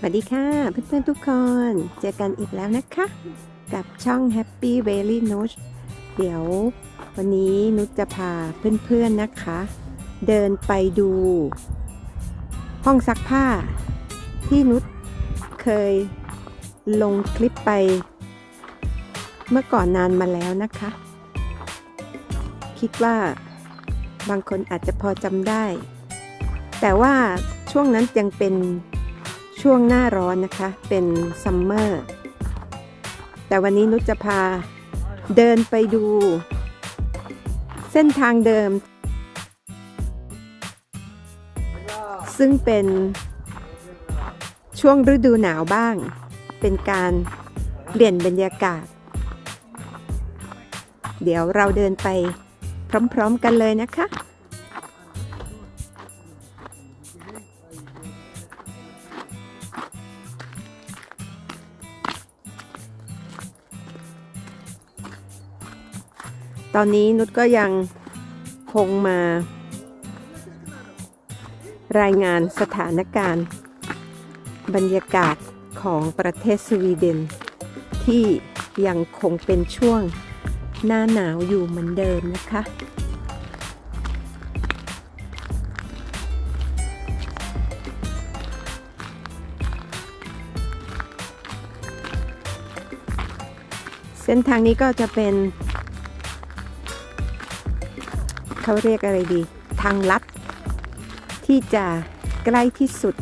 สวัสดีค่ะ เพื่อนๆทุกคน เจอกันอีกแล้วนะคะ กับช่อง Happy Valley n o t เดี๋ยววันนี้นุชจะพาเพื่อนๆนะคะ เดินไปดู ห้องซักผ้า ที่นุชเคยลงคลิปไป เมื่อก่อนนานมาแล้วนะคะ คิดว่าบางคนอาจจะพอจำได้ แต่ว่าช่วงนั้นยังเป็น ช่วงหน้าร้อนนะคะ เป็นซัมเมอร์แต่วันนี้นุชจะพาเดินไปดู เส้นทางเดิม ซึ่งเป็นช่วงฤดูหนาวบ้าง เป็นการเปลี่ยนบรรยากาศ เดี๋ยวเราเดินไปพร้อมๆกันเลยนะคะ ตอนนี้นุชก็ยังคงมา รายงานสถานการณ์ บรรยากาศของประเทศสวีเดน ที่ยังคงเป็นช่วงหน้าหนาวอยู่เหมือนเดิมนะคะ เส้นทางนี้ก็จะเป็น เขาเรียกอะไรดี ทางลัด ที่จะใกล้ที่สุด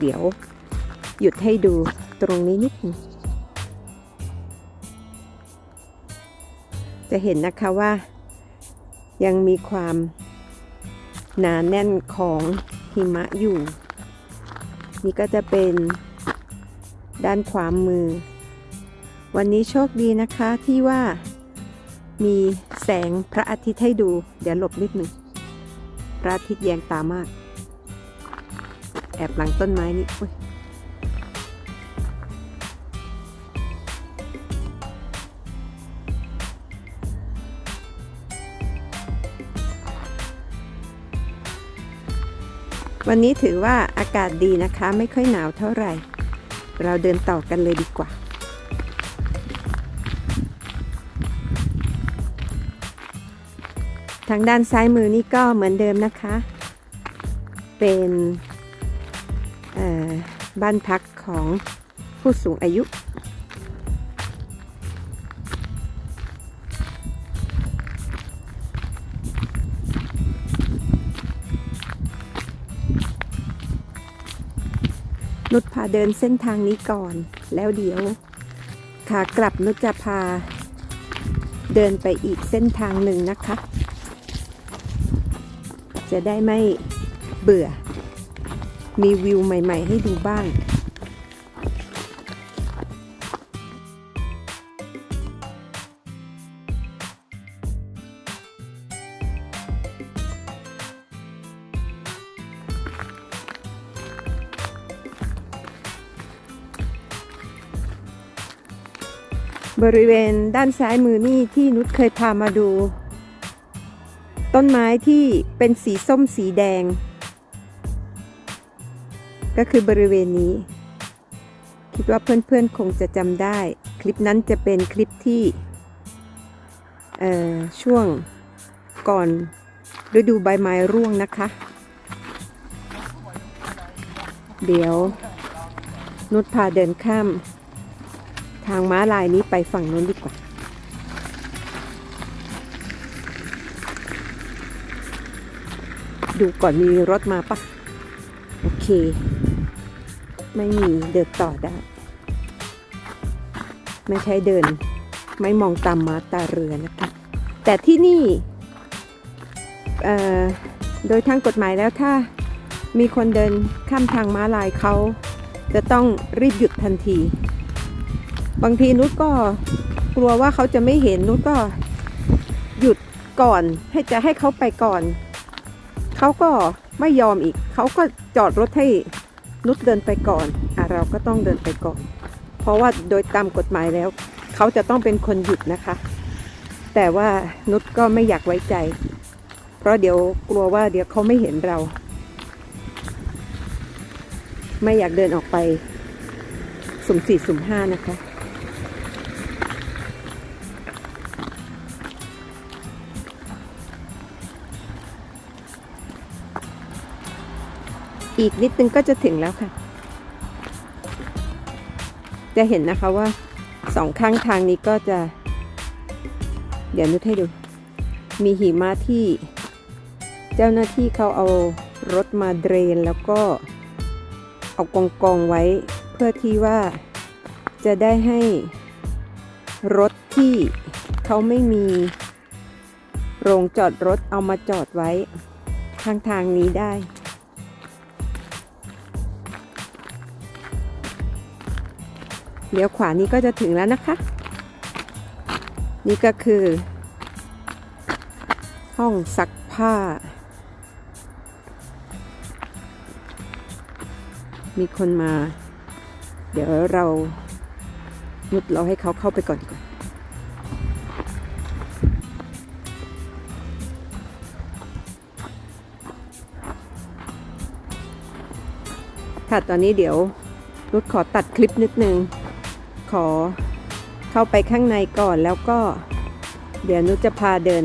เดี๋ยวหยุดให้ดูตรงนี้นิดนึงจะเห็นนะคะว่ายังมีความหนาแน่นของหิมะอยู่ นี่ก็จะเป็นด้านขวามือ วันนี้โชคดีนะคะที่ว่ามีแสงพระอาทิตย์ให้ดู เดี๋ยวหลบนิดหนึ่งพระอาทิตย์แยงตามาก แอบหลังต้นไม้นี่อุ๊ยวันนี้ถือว่าอากาศดีนะคะ ไม่ค่อยหนาวเท่าไหร่ เราเดินต่อกันเลยดีกว่า ทางด้านซ้ายมือนี่ก็เหมือนเดิมนะคะ เป็นบ้านพักของผู้สูงอายุ นุชพาเดินเส้นทางนี้ก่อน แล้วเดี๋ยวขากลับนุชจะพาเดินไปอีกเส้นทางหนึ่งนะคะ จะได้ไม่เบื่อ มีวิวใหม่ๆ ให้ดูบ้าง บริเวณด้านซ้ายมือนี่ที่นุชเคยพามาดู ต้นไม้ที่เป็นสีส้มสีแดง ก็คือบริเวณนี้ คิดว่าเพื่อนๆคงจะจำได้ คลิปนั้นจะเป็นคลิปที่เอ่อช่วงก่อนฤดูใบไม้ร่วงนะคะ เดี๋ยว นุชพาเดินข้าม ทางม้าลายนี้ไปฝั่งนู้นดีกว่า ดูก่อนมีรถมาปะโอเค ไม่มีเดินต่อได้ ไม่ใช่เดิน ไม่มองตามมาตาเรือนะคะ แต่ที่นี่เอ่อโดยทางกฎหมายแล้วถ้ามีคนเดินข้ามทางม้าลายเขาจะต้องรีบหยุดทันที บางทีนุชก็กลัวว่าเขาจะไม่เห็นนุชก็หยุดก่อนให้จะให้เขาไปก่อน เขาก็ไม่ยอมอีก เขาก็จอดรถให้นุชเดินไปก่อนอะเราก็ต้องเดินไปก่อน เพราะว่าโดยตามกฎหมายแล้ว เขาจะต้องเป็นคนหยุดนะคะ แต่ว่านุชก็ไม่อยากไว้ใจ เพราะราะเดี๋ยวกลัวว่าเดี๋ยวเขาไม่เห็นเรา ไม่อยากเดินออกไป สุ่มสี่สุ่มห้านะคะ อีกนิดนึงก็จะถึงแล้วค่ะ จะเห็นนะคะว่าสองข้างทางนี้ก็จะ เดี๋ยวนุชให้ดู มีหิมะที่เจ้าหน้าที่เขาเอารถมาเดรนแล้วก็เอากองกองไว้ เพื่อที่ว่าจะได้ให้รถที่เขาไม่มีโรงจอดรถเอามาจอดไว้ข้างทางนี้ได้ เลี้ยวขวานี้ก็จะถึงแล้วนะคะ นี่ก็คือ ห้องซักผ้า มีคนมา เดี๋ยวเราหยุดเราให้เขาเข้าไปก่อนดีกว่าค่ะ ตอนนี้เดี๋ยวรุดขอตัดคลิปนิดนึง ขอเข้าไปข้างในก่อนแล้วก็ เดี๋ยวนุชจะพาเดิน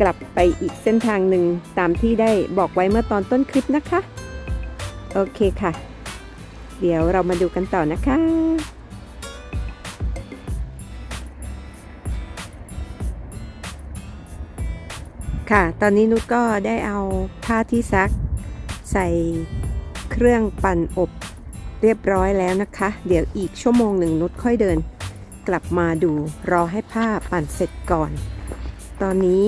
กลับไปอีกเส้นทางหนึ่งตามที่ได้บอกไว้เมื่อตอนต้นคลิปนะคะ โอเคค่ะ เดี๋ยวเรามาดูกันต่อนะคะค่ะ ตอนนี้นุชก็ได้เอาผ้าที่ซักใส่ เครื่องปั่นอบเรียบร้อยแล้วนะคะ เดี๋ยวอีกชั่วโมงหนึ่งนุชค่อยเดิน กลับมาดูรอให้ผ้าปั่นเสร็จก่อน ตอนนี้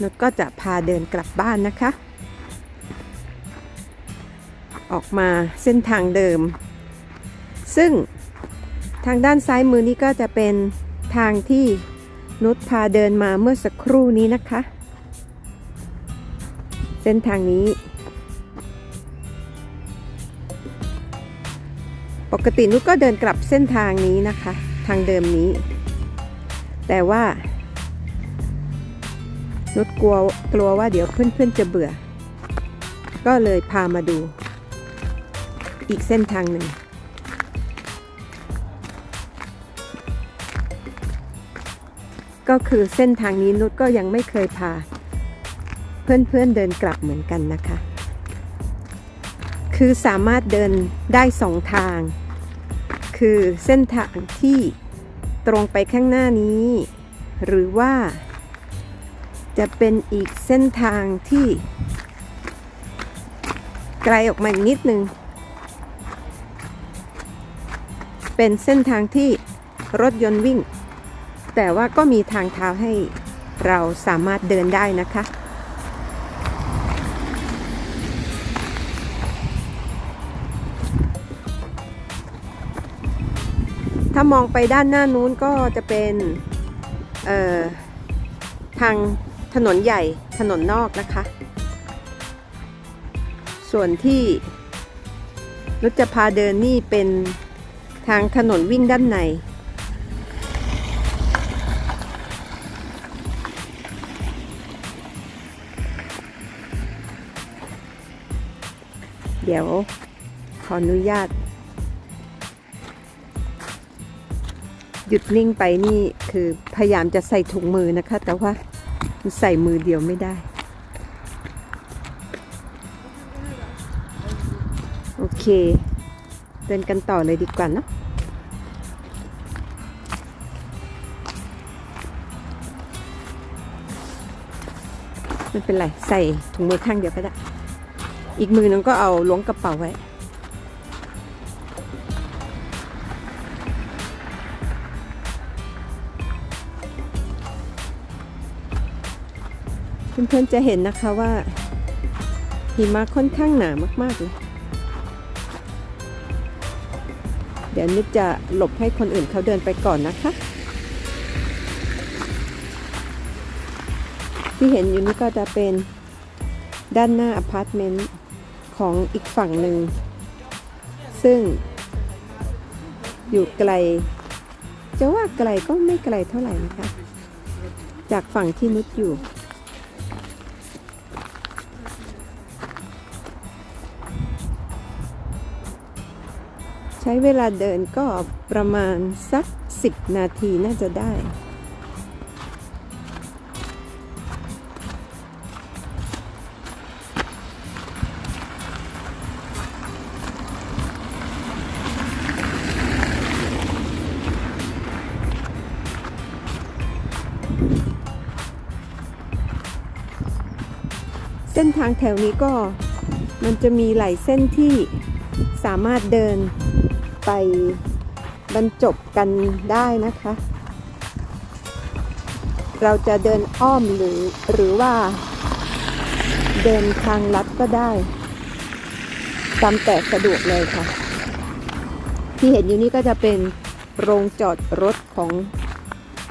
นุชก็จะพาเดินกลับบ้านนะคะ ออกมาเส้นทางเดิม ซึ่งทางด้านซ้ายมือนี้ก็จะเป็นทางที่นุชพาเดินมาเมื่อสักครู่นี้นะคะ เส้นทางนี้ กตินุชก็เดินกลับเส้นทางนี้นะคะ ทางเดิมนี้ แต่ว่า นุชกลัวกลัวว่าเดี๋ยวเพื่อนๆจะเบื่อ ก็เลยพามาดู อีกเส้นทางหนึ่ง ก็คือเส้นทางนี้นุชก็ยังไม่เคยพา เพื่อนๆเดินกลับเหมือนกันนะคะคือสามารถเดินได้สองทาง คือเส้นทางที่ตรงไปข้างหน้านี้ หรือว่า จะเป็นอีกเส้นทางที่ ไกลออกมาอีกนิดนึง เป็นเส้นทางที่รถยนต์วิ่ง แต่ว่าก็มีทางเท้าให้เราสามารถเดินได้นะคะ ถ้ามองไปด้านหน้านู้นก็จะเป็นทางถนนใหญ่ถนนนอกนะคะ ส่วนที่นุจะพาเดินนี่เป็นทางถนนวิ่งด้านในเดี๋ยวขออนุญาต หยุดนิ่งไปนี่คือพยายามจะใส่ถุงมือนะคะ แต่ว่าใส่มือเดียวไม่ได้ โอเค เดินกันต่อเลยดีกว่านะไม่เป็นไร ใส่ถุงมือข้างเดียวก็ได้ อีกมือนึงก็เอาล้วงกระเป๋าไว้ เพื่อนๆจะเห็นนะคะว่าหิมะค่อนข้างหนามากๆเลยเดี๋ยวนิดจะหลบให้คนอื่นเขาเดินไปก่อนนะคะ ที่เห็นอยู่นี่ก็จะเป็นด้านหน้าอพาร์ตเมนต์ของอีกฝั่งหนึ่ง ซึ่งอยู่ไกล จะว่าไกลก็ไม่ไกลเท่าไหร่นะคะ จากฝั่งที่นุชอยู่ ช้เวลาเดินก็ประมาณสัก 10 นาทีน่าจะได้ เส้นทางแถวนี้ก็มันจะมีหลายเส้นที่สามารถเดิน ไปบรรจบกันได้นะคะ เราจะเดินอ้อมหรือหรือว่า เดินทางลัดก็ได้ตามแต่สะดวกเลยค่ะ ที่เห็นอยู่นี้ก็จะเป็นโรงจอดรถของ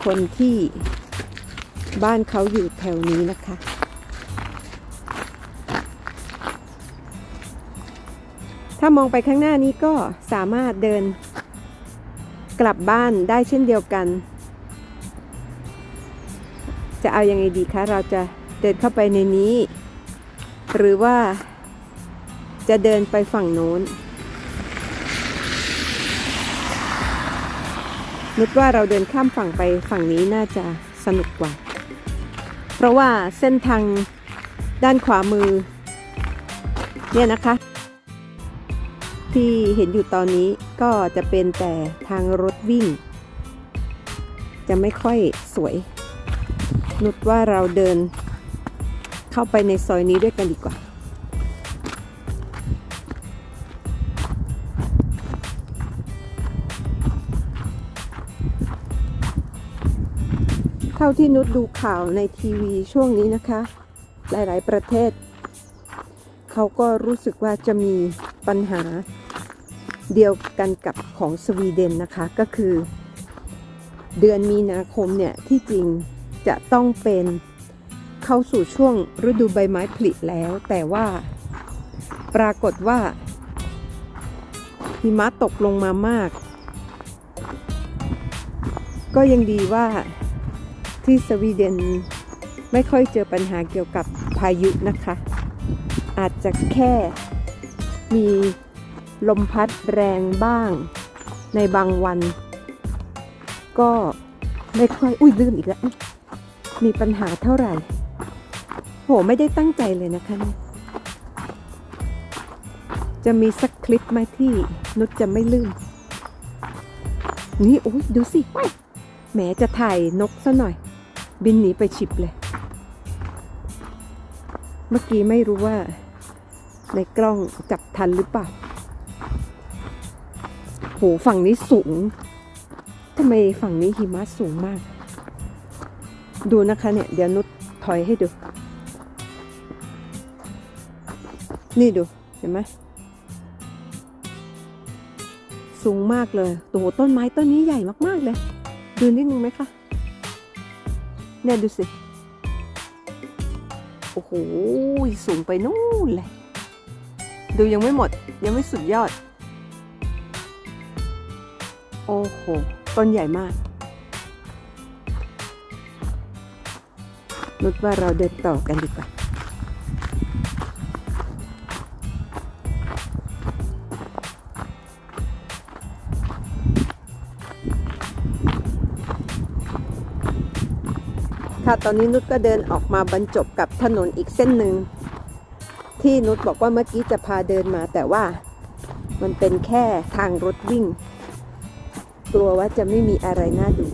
คนที่บ้านเขาอยู่แถวนี้นะคะ ถ้ามองไปข้างหน้านี้ก็สามารถเดินกลับบ้านได้เช่นเดียวกัน จะเอาอยัางไงดีคะ เราจะเดินเข้าไปในนี้ หรือว่าจะเดินไปฝั่งโน้นนึกว่าเราเดินข้ามฝั่งไปฝั่งนี้น่าจะสนุกกว่า เพราะว่าเส้นทางด้านขวามือ เนี่ยนะคะ ที่เห็นอยู่ตอนนี้ก็จะเป็นแต่ทางรถวิ่ง จะไม่ค่อยสวย นุดว่าเราเดินเข้าไปในซอยนี้ด้วยกันดีกว่า เท่าที่นุชดูข่าวในทีวีช่วงนี้นะคะ หลายๆประเทศ เขาก็รู้สึกว่าจะมีปัญหา เดียวกันกับของสวีเดนนะคะก็คือ เดือนมีนาคมเนี่ยที่จริงจะต้องเป็นเข้าสู่ช่วงฤดูใบไม้ผลิแล้ว แต่ว่าปรากฏว่าหิมะตกลงมามาก ก็ยังดีว่าที่สวีเดนไม่ค่อยเจอปัญหาเกี่ยวกับพายุนะคะ อาจจะแค่มี ลมพัดแรงบ้าง ในบางวัน ก็ไม่ค่อยอุ้ยลื่นอีกแล้ว มีปัญหาเท่าไหร่ โหไม่ได้ตั้งใจเลยนะคะเนี่ยจะมีสักคลิปไหมที่นุชจะไม่ลื่นนี่โอ้ยดูสิแหมจะถ่ายนกซะหน่อย บินหนีไปฉิบเลย เมื่อกี้ไม่รู้ว่า ในกล้องจับทันหรือเปล่า โหฝั่งนี้สูงทำไมฝั่งนี้หิมะสูงมาก ดูนะคะเนี่ย เดี๋ยวนุชถอยให้ดู นี่ดู เห็นไหมสูงมากเลยโอ้โหต้นไม้ต้นนี้ใหญ่มาก ๆ เลย ดูนิดนึงไหมคะ เนี่ยดูสิ โอ้โห สูงไปนู่นเลย ดูยังไม่หมด ยังไม่สุดยอด โอ้โห ต้นใหญ่มาก นุดว่าเราเดินต่อกันดีกว่าค่ะตอนนี้นุชก็เดินออกมาบรรจบกับถนนอีกเส้นหนึ่ง ที่นุชบอกว่าเมื่อกี้จะพาเดินมาแต่ว่ามันเป็นแค่ทางรถวิ่ง กลัวว่าจะไม่มีอะไรน่าดู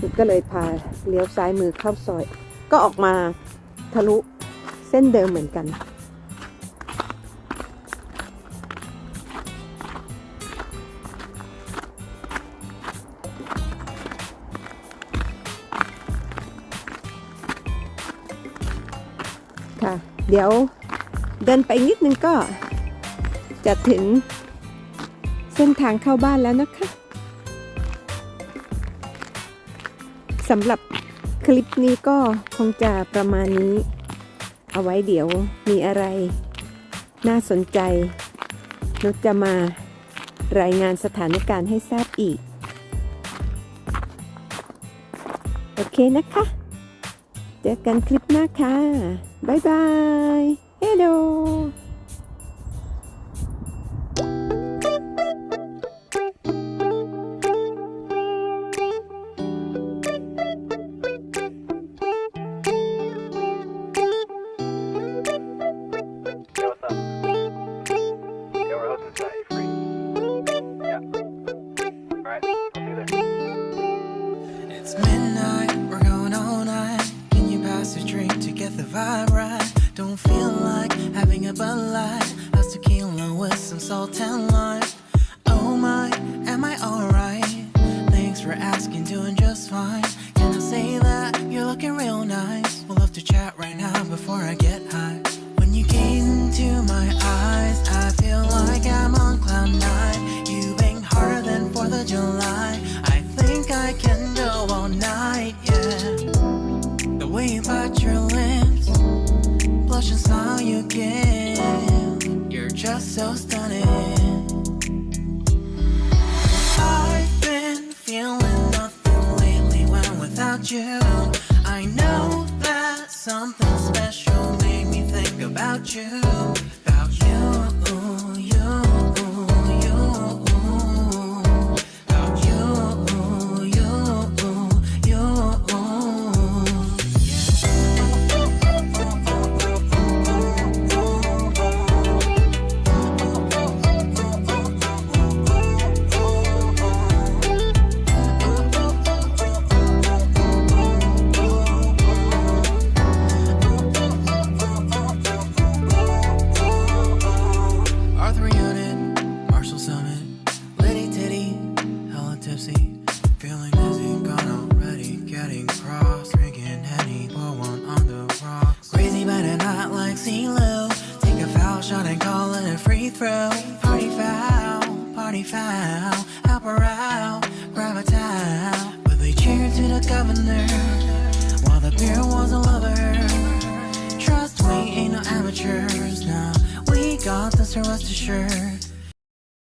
นุชก็เลยพาเลี้ยวซ้ายมือเข้าซอย ก็ออกมาทะลุเส้นเดิมเหมือนกัน ค่ะ เดี๋ยวเดินไปนิดนึงก็จะถึง เส้นทางเข้าบ้านแล้วนะคะสำหรับคลิปนี้ก็คงจะประมาณนี้ เอาไว้เดี๋ยวมีอะไร น่าสนใจนกจะมารายงานสถานการณ์ให้ทราบอีก โอเคนะคะ เจอกันคลิปหน้าค่ะ บ๊ายบาย เฮ้โล looking real nice. We'll love to chat right now before I get about you.